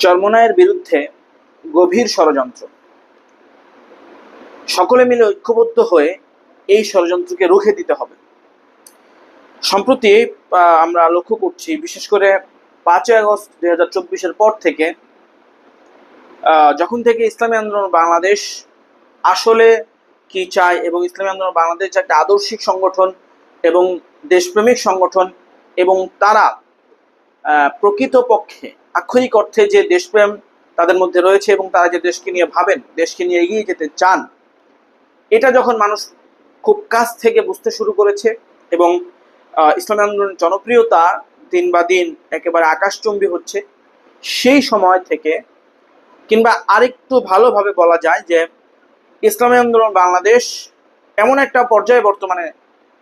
চর্মনায়ের বিরুদ্ধে গভীর ষড়যন্ত্র। সকলে মিলে ঐক্যবদ্ধ হয়ে এই ষড়যন্ত্রকে রুখে দিতে হবে। সম্প্রতি আমরা লক্ষ্য করছি, বিশেষ করে পাঁচই আগস্ট দুই হাজার চব্বিশের পর থেকে যখন থেকে ইসলামী আন্দোলন বাংলাদেশ আসলে কি চায় এবং ইসলামী আন্দোলন বাংলাদেশ একটা আদর্শিক সংগঠন এবং দেশপ্রেমিক সংগঠন এবং তারা প্রকৃতপক্ষে আক্ষরিক অর্থে যে দেশপ্রেম তাদের মধ্যে রয়েছে এবং তারা যে দেশকে নিয়ে ভাবেন, দেশকে নিয়ে এগিয়ে যেতে চান, এটা যখন মানুষ খুব কাছ থেকে বুঝতে শুরু করেছে এবং ইসলামী আন্দোলনের জনপ্রিয়তা দিন বা দিন একেবারে আকাশচুম্বী হচ্ছে, সেই সময় থেকে কিংবা আরেকটু ভালোভাবে বলা যায় যে ইসলামী আন্দোলন বাংলাদেশ এমন একটা পর্যায়ে বর্তমানে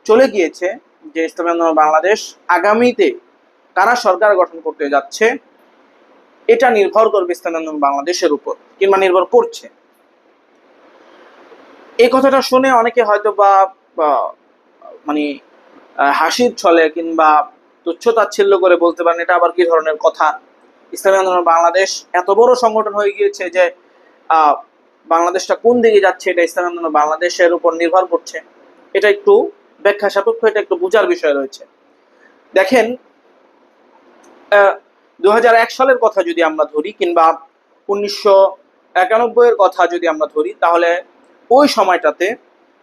চলে গিয়েছে যে ইসলামী আন্দোলন বাংলাদেশ আগামীতে কারা সরকার গঠন করতে যাচ্ছে এটা নির্ভর করবে ইসলামী বাংলাদেশের উপর, কিংবা নির্ভর করছে। এই কথাটা শুনে অনেকে হয়তো বা মানে হাসির ছলে কিংবা তুচ্ছ তাচ্ছিল্য করে বলতে পারেন, এটা আবার কি ধরনের কথা? ইসলামী আন্দোলন বাংলাদেশ এত বড় সংগঠন হয়ে গিয়েছে যে বাংলাদেশটা কোন দিকে যাচ্ছে, এটা ইসলামী আন্দোলন বাংলাদেশের উপর নির্ভর করছে? এটা একটু ব্যাখ্যা সাপেক্ষ, এটা একটু বোঝার বিষয় রয়েছে। দেখেন দু হাজার এক সালের কথা যদি আমরা ধরি কিংবা উনিশশো একানব্বই এর কথা যদি আমরা ধরি, তাহলে ওই সময়টাতে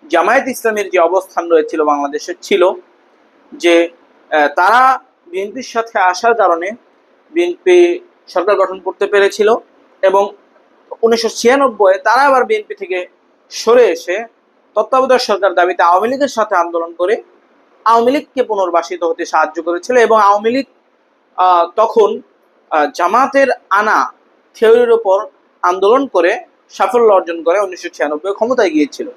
জামায়াত ইসলামের যে অবস্থান রয়েছিল বাংলাদেশের ছিল যে তারা বিএনপির সাথে আসার কারণে বিএনপি সরকার গঠন করতে পেরেছিল এবং উনিশশো ছিয়ানব্বই তারা আবার বিএনপি থেকে সরে এসে তত্ত্বাবধায়ক সরকার দাবিতে আওয়ামী লীগের সাথে আন্দোলন করে আওয়ামী লীগকে পুনর্বাসিত হতে সাহায্য করেছিল এবং আওয়ামী লীগ তখন জামাতের আনা থিওরির ওপর আন্দোলন করে সাফল্য অর্জন করে উনিশশো ছিয়ানব্বই ক্ষমতায় গিয়েছিল।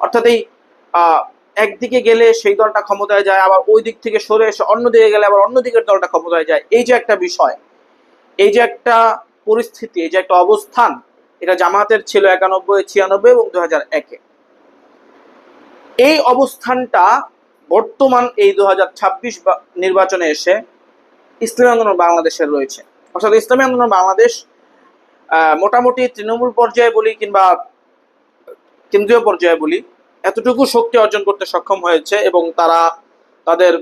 অর্থাৎ এই একদিকে গেলে সেই দলটা ক্ষমতায় যায়, আবার ওই দিক থেকে সরে এসে অন্যদিকে গেলে আবার অন্য দিকের দলটা ক্ষমতায় যায়। এই যে একটা বিষয়, এই যে একটা পরিস্থিতি, এই যে একটা অবস্থান, এটা জামাতের ছিল একানব্বই, ছিয়ানব্বই এবং দু হাজার একে। এই অবস্থানটা বর্তমান এই দু হাজার ছাব্বিশ নির্বাচনে এসে ইসলামী আন্দোলন বাংলাদেশের রয়েছে। অর্থাৎ ইসলামী আন্দোলন বাংলাদেশ মোটামুটি তৃণমূল পর্যায়ে বলি কিংবা কেন্দ্রীয় পর্যায়ে বলি, এতটুকু শক্তি অর্জন করতে সক্ষম হয়েছে এবং তারা তাদের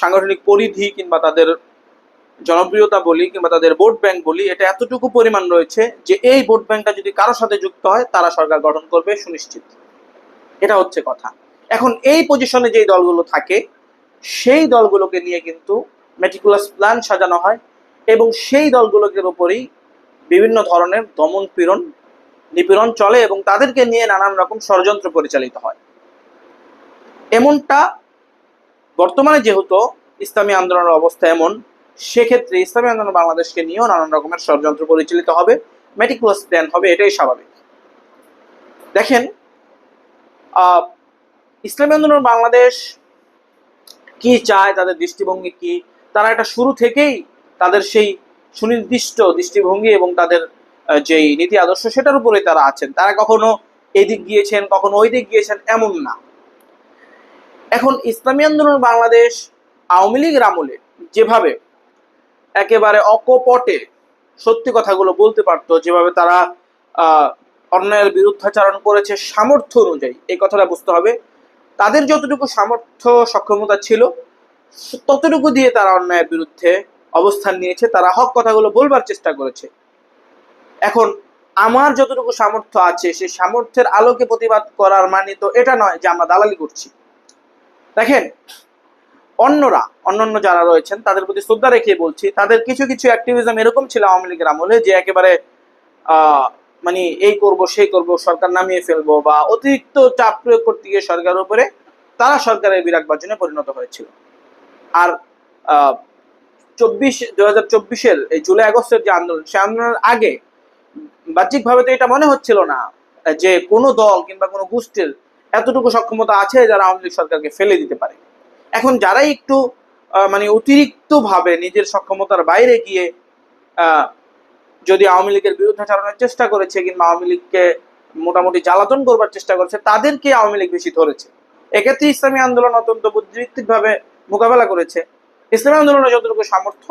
সাংগঠনিক পরিধি কিংবা তাদের জনপ্রিয়তা বলি কিংবা তাদের ভোট ব্যাংক বলি, এটা এতটুকু পরিমাণ রয়েছে যে এই ভোট ব্যাংকটা যদি কারোর সাথে যুক্ত হয়, তারা সরকার গঠন করবে সুনিশ্চিত। এটা হচ্ছে কথা। এখন এই পজিশনে যেই দলগুলো থাকে, সেই দলগুলোকে নিয়ে কিন্তু মেটিকুলাস প্ল্যান সাজানো হয় এবং সেই দলগুলোকে উপরেই বিভিন্ন ধরনের দমন পীড়ন, নিপীড়ন চলে এবং তাদেরকে নিয়ে নানান রকম ষড়যন্ত্র পরিচালিত হয়। এমনটা বর্তমানে যেহেতু ইসলামী আন্দোলনের অবস্থা এমন, সেক্ষেত্রে ইসলামী আন্দোলন বাংলাদেশকে নিয়েও নানান রকমের ষড়যন্ত্র পরিচালিত হবে মেটিকুলাস প্ল্যান হবে, এটাই স্বাভাবিক। দেখেন ইসলামী আন্দোলন বাংলাদেশ কি চায়, তাদের দৃষ্টিভঙ্গি কি তারা এটা শুরু থেকেই তাদের সেই সুনির্দিষ্ট দৃষ্টিভঙ্গি এবং তাদের যেই নীতি আদর্শ সেটার উপরে তারা আছেন। তারা কখনো এদিক গিয়েছেন, কখনো ওই দিক গিয়েছেন এমন না। এখন ইসলামী আন্দোলন বাংলাদেশ আওয়ামী লীগের আমলে যেভাবে একেবারে অকপটে সত্যি কথাগুলো বলতে পারতো, যেভাবে তারা অন্যায়ের বিরুদ্ধাচারণ করেছে সামর্থ্য অনুযায়ী, এই কথাটা বুঝতে হবে। তাদের যতটুকু সামর্থ্য, সক্ষমতা ছিল ততটুকু দিয়ে তারা অন্যায়ের বিরুদ্ধে অবস্থান নিয়েছে, তারা হক কথাগুলো বলবার চেষ্টা করেছে। এখন আমার যতটুকু সামর্থ্য আছে, সেই সামর্থ্যের আলোকে প্রতিবাদ করার মানে তো এটা নয় যে আমরা দালালি করছি। দেখেন, অন্যরা, অন্যান্য যারা রয়েছেন, তাদের প্রতি শ্রদ্ধা রেখে বলছি, তাদের কিছু কিছু অ্যাক্টিভিজম এরকম ছিল আওয়ামী লীগের আমলে যে একেবারে মানে এই করব, সেই করব, সরকার নামিয়ে ফেলব বা অতিরিক্ত চাপ প্রয়োগ করতে গিয়ে সরকারের উপরে তারা সরকারের বিরাট বর্জনে পরিণত হয়েছিল। আর চব্বিশ দু হাজার চব্বিশের এই জুলাই আগস্টের যে আন্দোলন, সে আন্দোলনের আগে বাহ্যিকভাবে তো এটা মনে হচ্ছিল না যে কোনো দল কিংবা কোনো গোষ্ঠীর এতটুকু সক্ষমতা আছে যারা আওয়ামী লীগ সরকারকে ফেলে দিতে পারে। এখন যারাই একটু মানে অতিরিক্ত ভাবে নিজের সক্ষমতার বাইরে গিয়ে যদি আওয়ামী লীগের বিরুদ্ধাচারণের চেষ্টা করেছে কিংবা আওয়ামী লীগকে মোটামুটি জ্বালাতন করবার চেষ্টা করেছে তাদেরকে আওয়ামী লীগ বেশি ধরেছে। এক্ষেত্রে ইসলামী আন্দোলন অত্যন্ত বুদ্ধিভিত্তিক ভাবে মোকাবেলা করেছে। ইসলামী আন্দোলনের যতটুকু সামর্থ্য,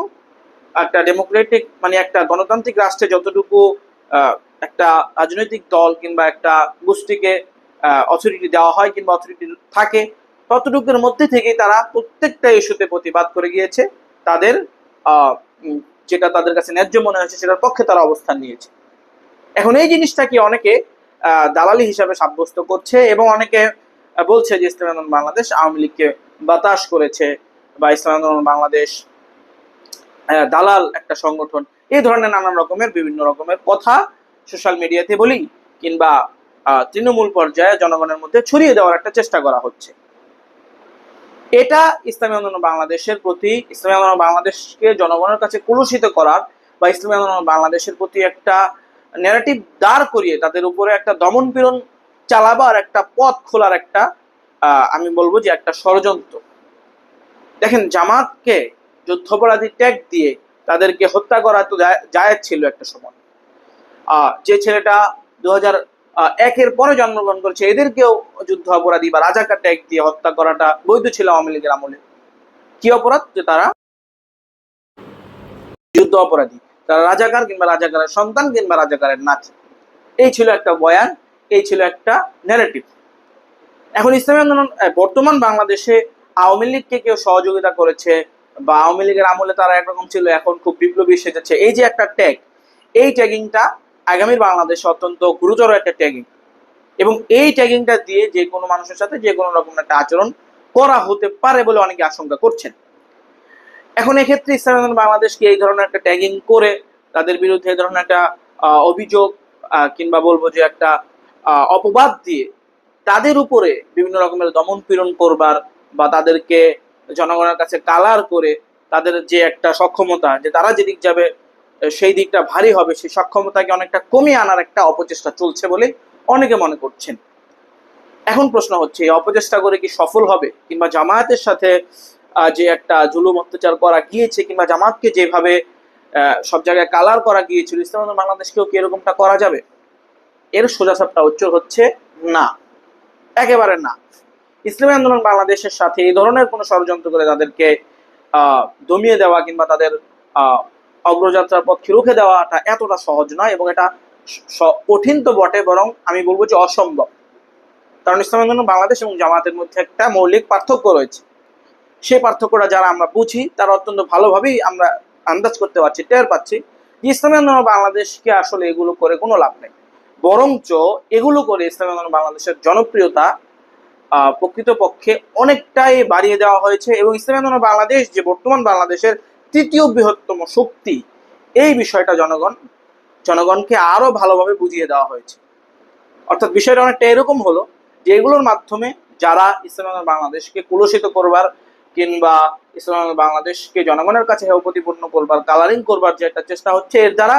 একটা ডেমোক্রেটিক মানে একটা গণতান্ত্রিক রাষ্ট্রে যতটুকু একটা রাজনৈতিক দল কিংবা একটা গোষ্ঠীকে অথরিটি দেওয়া হয় কিংবা অথরিটি থাকে, ততটুকুর মধ্যে থেকেই তারা প্রত্যেকটা ইস্যুতে প্রতিবাদ করে গিয়েছে। তাদের যেটা তাদের কাছে ন্যায্য মনে হয়েছে সেটার পক্ষে তারা অবস্থান নিয়েছে। এখন এই জিনিসটাকে অনেকে দালালি হিসাবে সাব্যস্ত করছে এবং অনেকে বলছে যে ইসলামী আন্দোলন বাংলাদেশ আওয়ামী লীগকে বাতাস করেছে বা ইসলামী আন্দোলন বাংলাদেশ দালাল একটা সংগঠন, এই ধরনের নানান রকমের, বিভিন্ন রকমের কথা সোশ্যাল মিডিয়াতে বলি কিংবা তৃণমূল পর্যায়ে জনগণের মধ্যে ছড়িয়ে দেওয়ার একটা চেষ্টা করা হচ্ছে। এটা ইসলামী আন্দোলন বাংলাদেশের প্রতি, ইসলামী আন্দোলন বাংলাদেশকে জনগণের কাছে কলুষিত করার বা ইসলামী আন্দোলন বাংলাদেশের প্রতি একটা ন্যারেটিভ দাঁড় করিয়ে তাদের উপরে একটা দমন পীড়ন চালাবার একটা পথ খোলার একটা আমি বলব যে একটা ষড়যন্ত্র। দেখেন জামাতকে যুদ্ধাপরাধী ট্যাগ দিয়ে তাদেরকে হত্যা করা তো জায়েজ ছিল একটা সময়। আহ, যে ছেলেটা দু হাজার একের পরে জন্মগ্রহণ করেছে এদেরকেও যুদ্ধ অপরাধী বা রাজাকার ট্যাগ দিয়ে হত্যা করাটা বৈধ ছিল আওয়ামী লীগের আমলে। কি অপরাধ? যে তারা যুদ্ধ অপরাধী তারা রাজাকার কিংবা রাজাকারের সন্তান কিংবা রাজাকারের নাতি। এই ছিল একটা বয়ান। এই ছিল একটা ন্যারেটিভ এখন ইসলামী আন্দোলন বর্তমান বাংলাদেশে আওয়ামী লীগকে কেউ সহযোগিতা করেছে বা আওয়ামী লীগের আমলে তারা একরকম ছিল, এখন খুব বিপ্লবী সেজেছে এই যে একটা ট্যাগ এই ট্যাগিংটা আগামীর বাংলাদেশে অত্যন্ত গুরুতর একটা ট্যাগিং এবং এই ট্যাগিংটা দিয়ে যে কোনো মানুষের সাথে যে কোনো রকম একটা আচরণ করা হতে পারে বলে অনেকে আশঙ্কা করছেন। এখন এক্ষেত্রে ইসলামী আন্দোলন বাংলাদেশকে এই ধরনের একটা ট্যাগিং করে তাদের বিরুদ্ধে এই ধরনের একটা অভিযোগ কিংবা বলব যে একটা অপবাদ দিয়ে তাদের উপরে বিভিন্ন রকমের দমন পীড়ন করবার বা তাদেরকে জনগণের কাছে কালার করে তাদের যে একটা সক্ষমতা, যে তারা যেদিক যাবে সেই দিকটা ভারী হবে, সেই সক্ষমতাকে অনেকটা কমিয়ে আনার একটা অপচেষ্টা চলছে বলে অনেকে মনে করছেন। এখন প্রশ্ন হচ্ছে, এই অপচেষ্টা করে কি সফল হবে? কিংবা জামায়াতের সাথে যে একটা জুলুম অত্যাচার করা গিয়েছে, কিংবা জামাতকে যেভাবে সব জায়গায় কালার করা গিয়েছিল, ইসলাম বাংলাদেশকেও কি এরকমটা করা যাবে? এর সোজাসাপটা উত্তর হচ্ছে না। একেবারে না। ইসলামী আন্দোলন বাংলাদেশের সাথে এই ধরনের কোনো ষড়যন্ত্র করে তাদেরকে দমিয়ে দেওয়া কিংবা তাদের অগ্রযাত্রার পথকে রুখে দেওয়াটা এতটা সহজ নয় এবং এটা কঠিন তো বটে, বরং আমি বলব যে অসম্ভব। কারণ ইসলাম আন্দোলন বাংলাদেশ এবং জামাতের মধ্যে একটা মৌলিক পার্থক্য রয়েছে। সেই পার্থক্যটা যারা আমরা বুঝি, তারা অত্যন্ত ভালোভাবেই আমরা আন্দাজ করতে পারছি, টের পাচ্ছি ইসলামী আন্দোলন বাংলাদেশকে আসলে এগুলো করে কোনো লাভ নেই। বরঞ্চ এগুলো করে ইসলামী আন্দোলন বাংলাদেশের জনপ্রিয়তা প্রকৃতপক্ষে অনেকটাই বাড়িয়ে দেওয়া হয়েছে এবং ইসলামী আন্দোলন বাংলাদেশ যে বর্তমান বাংলাদেশের তৃতীয় বৃহত্তম শক্তি, এই বিষয়টা জনগণ, জনগণকে আরও ভালোভাবে বুঝিয়ে দেওয়া হয়েছে। অর্থাৎ বিষয়টা অনেকটা এরকম হলো যে এগুলোর মাধ্যমে যারা ইসলাম বাংলাদেশকে কুলসিত করবার কিংবা ইসলাম বাংলাদেশকে জনগণের কাছে হেয় প্রতিপন্ন করবার কালারিং করবার যে একটা চেষ্টা হচ্ছে, এর দ্বারা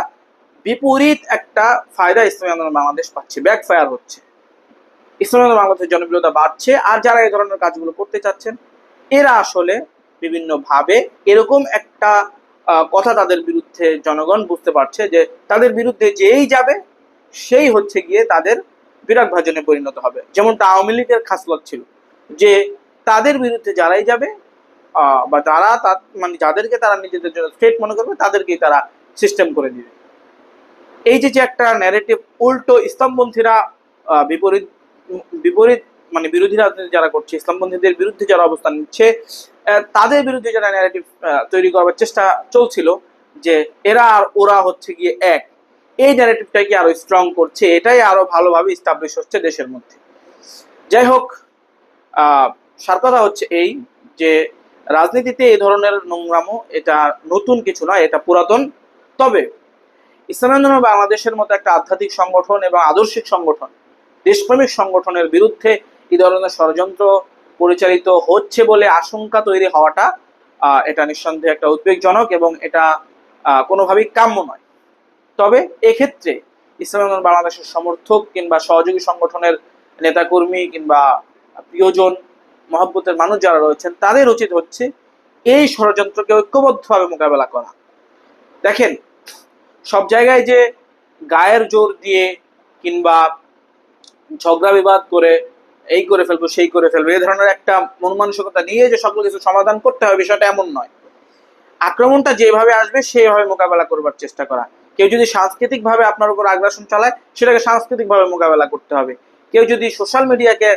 বিপরীত একটা ফায়দা ইসলামী আন্দোলন বাংলাদেশ পাচ্ছে ব্যাকফায়ার হচ্ছে। ইসলামী আন্দোলন বাংলাদেশের জনপ্রিয়তা বাড়ছে আর যারা এই ধরনের কাজগুলো করতে চাচ্ছেন, এরা আসলে বিভিন্ন ভাবে এরকম একটা কথা তাদের বিরুদ্ধে জনগণ বুঝতে পারছে যে তাদের বিরুদ্ধে যেই যাবে, সেই হচ্ছে গিয়ে তাদের বিরাট ভাজনে পরিণত হবে। যেমনটা আওয়ামী লীগের খাসলত ছিল যে তাদের বিরুদ্ধে যারাই যাবে বা যারা মানে যাদেরকে তারা নিজেদের জন্য স্টেট মনে করবে, তাদেরকেই তারা সিস্টেম করে দিবে। এই যে যে একটা ন্যারেটিভ উল্টো ইসলামপন্থীরা বিপরীত বিপরীত মানে বিরোধী রাজনীতি যারা করছে, ইসলামপন্থীদের বিরুদ্ধে যারা অবস্থান নিচ্ছে তাদের বিরুদ্ধে যারা ন্যারেটিভ তৈরি করবার চেষ্টা চলছিল যে এরা আর ওরা হচ্ছে গিয়ে এক। এই ন্যারেটিভটাকে আরও স্ট্রং করছে? এটাই আরও ভালোভাবে ইস্টাবলিশ হচ্ছে দেশের মধ্যে। যাই হোক সার কথা হচ্ছে এই যে রাজনীতিতে এই ধরনের নোংরামো এটা নতুন কিছু না, এটা পুরাতন। তবে ইসলামী আন্দোলন বাংলাদেশের মতো একটা আধ্যাত্মিক সংগঠন এবং আদর্শিক সংগঠন, দেশপ্রেমিক সংগঠনের বিরুদ্ধে এই ধরনের ষড়যন্ত্র পরিচালিত হচ্ছে বলে আশঙ্কা তৈরি হওয়াটা এটা নিঃসন্দেহে একটা উদ্বেগজনক এবং এটা কোনোভাবেই কাম্য নয়। তবে এক্ষেত্রে ইসলামী বাংলাদেশের সমর্থক কিংবা সহযোগী সংগঠনের নেতাকর্মী কিংবা প্রিয়জন, মহব্বতের মানুষ যারা রয়েছেন, তাদের উচিত হচ্ছে এই ষড়যন্ত্রকে ঐক্যবদ্ধভাবে মোকাবেলা করা। দেখেন সব জায়গায় যে গায়ের জোর দিয়ে কিংবা ঝগড়া বিবাদ করে এই করে ফেলব, সেই করে ফেলব এই ধরনের একটা মন মানসিকতা নিয়ে যে সকল কিছু সমাধান করতে হবে বিষয়টা এমন নয়। আক্রমণটা যেভাবে আসবে, সেভাবে মোকাবেলা করবার চেষ্টা করা। কেউ যদি সাংস্কৃতিক ভাবে আপনার উপর আগ্রাসন চালায়, সেটাকে সাংস্কৃতিক ভাবে মোকাবেলা করতে হবে। কেউ যদি সোশ্যাল মিডিয়াকে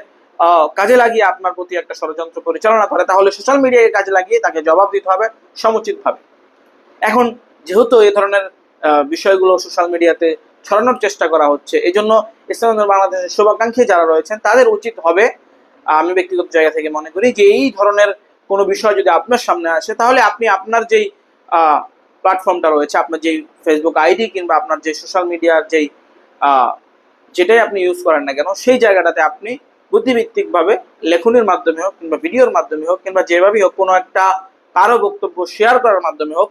কাজে লাগিয়ে আপনার প্রতি একটা ষড়যন্ত্র পরিচালনা করে, তাহলে সোশ্যাল মিডিয়াকে কাজে লাগিয়ে তাকে জবাব দিতে হবে সমুচিত ভাবে এখন যেহেতু এ ধরনের বিষয়গুলো সোশ্যাল মিডিয়াতে ছড়ানোর চেষ্টা করা হচ্ছে। এই জন্য ইসলাম বাংলাদেশের শুভাকাঙ্ক্ষী যারা রয়েছেন, তাদের উচিত হবে, আমি ব্যক্তিগত জায়গা থেকে মনে করি, যে এই ধরনের কোনো বিষয় যদি আপনার সামনে আসে, তাহলে আপনি আপনার যেই প্ল্যাটফর্মটা রয়েছে, আপনার যেই ফেসবুক আইডি কিংবা আপনার যে সোশ্যাল মিডিয়ার যেই যেটাই আপনি ইউজ করেন না কেন, সেই জায়গাটাতে আপনি বুদ্ধিভিত্তিকভাবে লেখনের মাধ্যমে হোক কিংবা ভিডিওর মাধ্যমে হোক কিংবা যেভাবেই হোক, কোনো একটা কারও বক্তব্য শেয়ার করার মাধ্যমে হোক,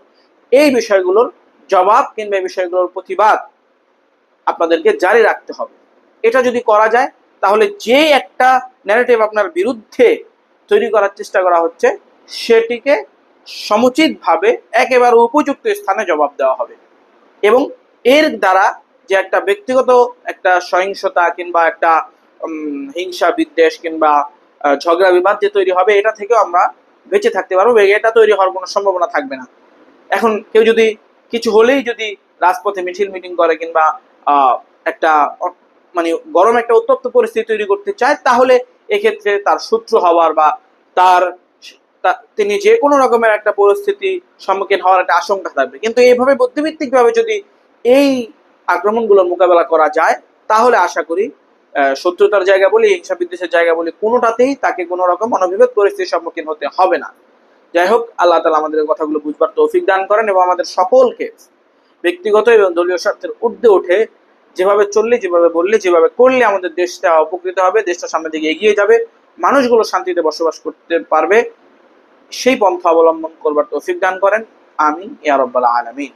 এই বিষয়গুলোর জবাব কিংবা বিষয়গুলোর প্রতিবাদ আপনাদেরকে জারি রাখতে হবে। এটা যদি করা যায়, তাহলে যে একটা ন্যারেটিভ আপনার বিরুদ্ধে তৈরি করার চেষ্টা করা হচ্ছে, সেটিকে সমুচিতভাবে একেবারে উপযুক্ত স্থানে জবাব দেওয়া হবে। এবং এর দ্বারা যে একটা ব্যক্তিগত একটা সহিংসতা কিংবা একটা হিংসা বিদ্বেষ কিংবা ঝগড়া বিবাদ যে তৈরি হবে, এটা থেকেও আমরা বেঁচে থাকতে পারব এটা তৈরি হওয়ার কোনো সম্ভাবনা থাকবে না। এখন কেউ যদি কিছু হলেই যদি রাজপথে মিছিল মিটিং করে কিংবা একটা মানে গরম একটা উত্তপ্ত পরিস্থিতি তৈরি করতে চায়, তাহলে এক্ষেত্রে তার শত্রু হওয়ার বা তার তিনি যে কোনো রকমের একটা পরিস্থিতি সম্মুখীন হওয়ার একটা আশঙ্কা থাকবে। কিন্তু এইভাবে বুদ্ধিভিত্তিক ভাবে যদি এই আক্রমণগুলোর মোকাবেলা করা যায়, তাহলে আশা করি শত্রুতার জায়গা বলি হিংসা বিদ্বেষের জায়গা বলি, কোনোটাতেই তাকে কোনো রকম অনভিভেদ পরিস্থিতির সম্মুখীন হতে হবে না। যাই হোক, আল্লাহ তালা আমাদের কথাগুলো বুঝবার তৌফিক দান করেন এবং আমাদের সকলকে ব্যক্তিগত এবং দলীয় স্বার্থের ঊর্ধ্বে উঠে যেভাবে চললে, যেভাবে বললে, যেভাবে করলে আমাদের দেশটা উপকৃত হবে, দেশটা সামনের দিকে এগিয়ে যাবে, মানুষগুলো শান্তিতে বসবাস করতে পারবে, সেই পন্থা অবলম্বন করবার তৌফিক দান করেন। আমি ইয়ারব্বাল আলমিন।